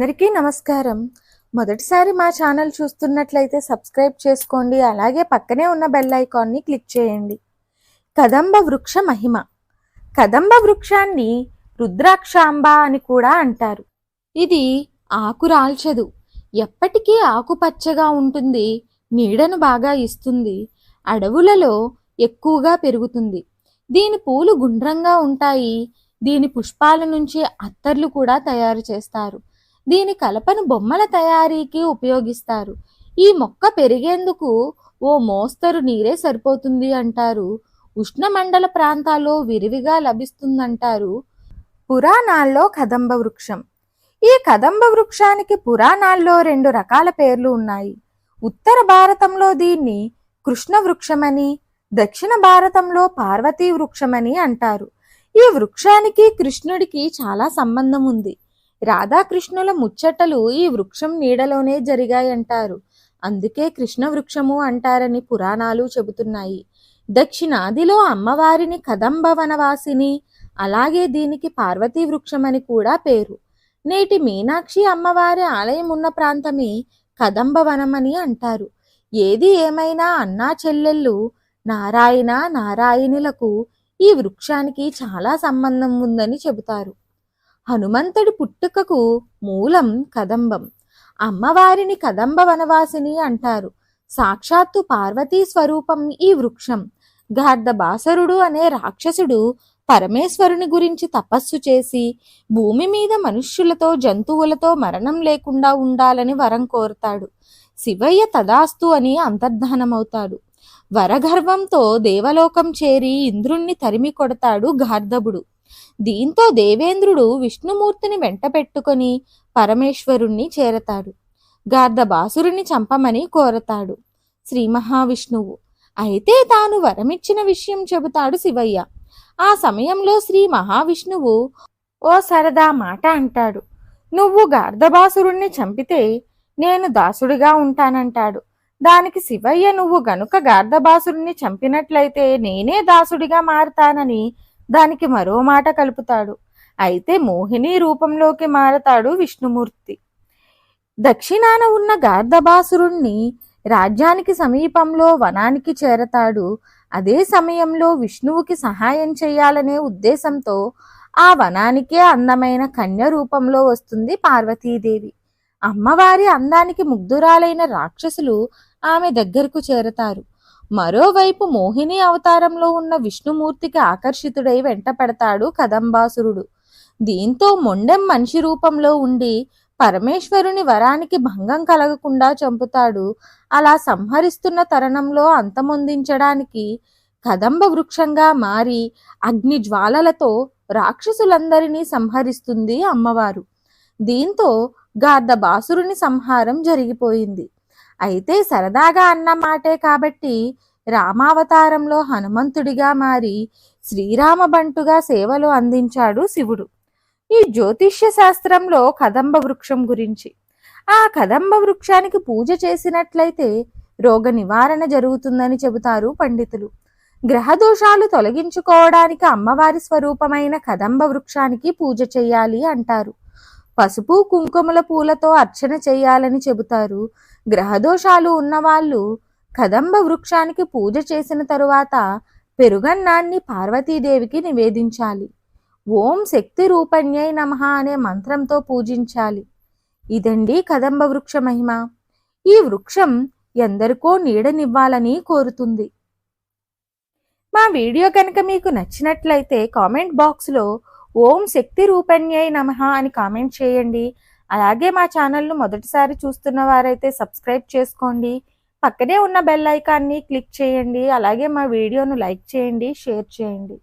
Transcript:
అందరికీ నమస్కారం. మొదటిసారి మా ఛానల్ చూస్తున్నట్లయితే సబ్స్క్రైబ్ చేసుకోండి. అలాగే పక్కనే ఉన్న బెల్ ఐకాన్ని క్లిక్ చేయండి. కదంబ వృక్ష మహిమ. కదంబ వృక్షాన్ని రుద్రాక్షాంబ అని కూడా అంటారు. ఇది ఆకు రాల్చదు ఎప్పటికీ ఆకుపచ్చగా ఉంటుంది. నీడను బాగా ఇస్తుంది. అడవులలో ఎక్కువగా పెరుగుతుంది. దీని పూలు గుండ్రంగా ఉంటాయి. దీని పుష్పాల నుంచి అత్తర్లు కూడా తయారు చేస్తారు. దీని కలపను బొమ్మల తయారీకి ఉపయోగిస్తారు. ఈ మొక్క పెరిగేందుకు ఓ మోస్తరు నీరే సరిపోతుంది అంటారు. ఉష్ణమండల ప్రాంతాల్లో విరివిగా లభిస్తుందంటారు పురాణాల్లో కదంబ వృక్షం. ఈ కదంబ వృక్షానికి పురాణాల్లో రెండు రకాల పేర్లు ఉన్నాయి. ఉత్తర భారతంలో దీన్ని కృష్ణ వృక్షమని దక్షిణ భారతంలో పార్వతీ వృక్షమని అంటారు. ఈ వృక్షానికి కృష్ణుడికి చాలా సంబంధం ఉంది. రాధాకృష్ణుల ముచ్చటలు ఈ వృక్షం నీడలోనే జరిగాయంటారు. అందుకే కృష్ణ వృక్షము అంటారని పురాణాలు చెబుతున్నాయి. దక్షిణాదిలో అమ్మవారిని కదంబ వనవాసిని అలాగే దీనికి పార్వతీ వృక్షమని కూడా పేరు. నేటి మీనాక్షి అమ్మవారి ఆలయం ఉన్న ప్రాంతమే కదంబ వనమని అంటారు. ఏది ఏమైనా అన్నా చెల్లెళ్ళు నారాయణ నారాయణులకు ఈ వృక్షానికి చాలా సంబంధం ఉందని చెబుతారు. హనుమంతుడి పుట్టుకకు మూలం కదంబం. అమ్మవారిని కదంబ వనవాసిని అంటారు. సాక్షాత్తు పార్వతీ స్వరూపం ఈ వృక్షం. గార్ధబాసరుడు అనే రాక్షసుడు పరమేశ్వరుని గురించి తపస్సు చేసి భూమి మీద మనుష్యులతో జంతువులతో మరణం లేకుండా ఉండాలని వరం కోరుతాడు. శివయ్య తదాస్తు అని అంతర్ధానమవుతాడు. వరగర్వంతో దేవలోకం చేరి ఇంద్రుణ్ణి తరిమి కొడతాడు గార్ధబుడు దీంతో దేవేంద్రుడు విష్ణుమూర్తిని వెంట పెట్టుకొని పరమేశ్వరుణ్ణి చేరతాడు. గార్ధబాసురుని చంపమని కోరతాడు శ్రీ మహావిష్ణువు. అయితే తాను వరమిచ్చిన విషయం చెబుతాడు శివయ్య. ఆ సమయంలో శ్రీ మహావిష్ణువు ఓ సరదా మాట అంటాడు. నువ్వు గార్ధబాసురుణ్ణి చంపితే నేను దాసుడిగా ఉంటానంటాడు. దానికి శివయ్య నువ్వు గనుక గార్ధబాసురుణ్ణి చంపినట్లయితే నేనే దాసుడిగా మారతానని దానికి మరో మాట కలుపుతాడు. అయితే మోహిని రూపంలోకి మారతాడు విష్ణుమూర్తి. దక్షిణాన ఉన్న గార్ధబాసురుణ్ణి రాజ్యానికి సమీపంలో వనానికి చేరతాడు. అదే సమయంలో విష్ణువుకి సహాయం చేయాలనే ఉద్దేశంతో ఆ వనానికే అందమైన కన్య రూపంలో వస్తుంది పార్వతీదేవి. అమ్మవారి అందానికి ముగ్ధురాలైన రాక్షసులు ఆమె దగ్గరకు చేరతారు. మరోవైపు మోహిని అవతారంలో ఉన్న విష్ణుమూర్తికి ఆకర్షితుడై వెంట పెడతాడు కదంబాసురుడు. దీంతో మొండెం మనిషి రూపంలో ఉండి పరమేశ్వరుని వరానికి భంగం కలగకుండా చంపుతాడు. అలా సంహరిస్తున్న తరుణంలో అంతమొందించడానికి కదంబ వృక్షంగా మారి అగ్ని జ్వాలలతో రాక్షసులందరినీ సంహరిస్తుంది అమ్మవారు. దీంతో గార్ధబాసురుని సంహారం జరిగిపోయింది. అయితే సరదాగా అన్న మాటే కాబట్టి రామావతారంలో హనుమంతుడిగా మారి శ్రీరామ బంటుగా సేవలు అందించాడు శివుడు. ఈ జ్యోతిష్య శాస్త్రంలో కదంబ వృక్షం గురించి. ఆ కదంబ వృక్షానికి పూజ చేసినట్లయితే రోగ నివారణ జరుగుతుందని చెబుతారు పండితులు. గ్రహదోషాలు తొలగించుకోవడానికి అమ్మవారి స్వరూపమైన కదంబ వృక్షానికి పూజ చేయాలి అంటారు. పసుపు కుంకుమల పూలతో అర్చన చేయాలని చెబుతారు. గ్రహదోషాలు ఉన్నవాళ్ళు కదంబ వృక్షానికి పూజ చేసిన తరువాత పెరుగన్నాన్ని పార్వతీదేవికి నివేదించాలి. ఓం శక్తి రూపణ్యై నమః అనే మంత్రంతో పూజించాలి. ఇదండి కదంబ వృక్ష మహిమ. ఈ వృక్షం ఎందరికో నీడనివ్వాలని కోరుతుంది. మా వీడియో కనుక మీకు నచ్చినట్లయితే కామెంట్ బాక్స్లో ఓం శక్తి రూపణ్యై నమ అని కామెంట్ చేయండి. అలాగే మా ఛానల్ను మొదటిసారి చూస్తున్న వారైతే సబ్స్క్రైబ్ చేసుకోండి. పక్కనే ఉన్న బెల్ ఐకాన్ని క్లిక్ చేయండి. అలాగే మా వీడియోను లైక్ చేయండి షేర్ చేయండి.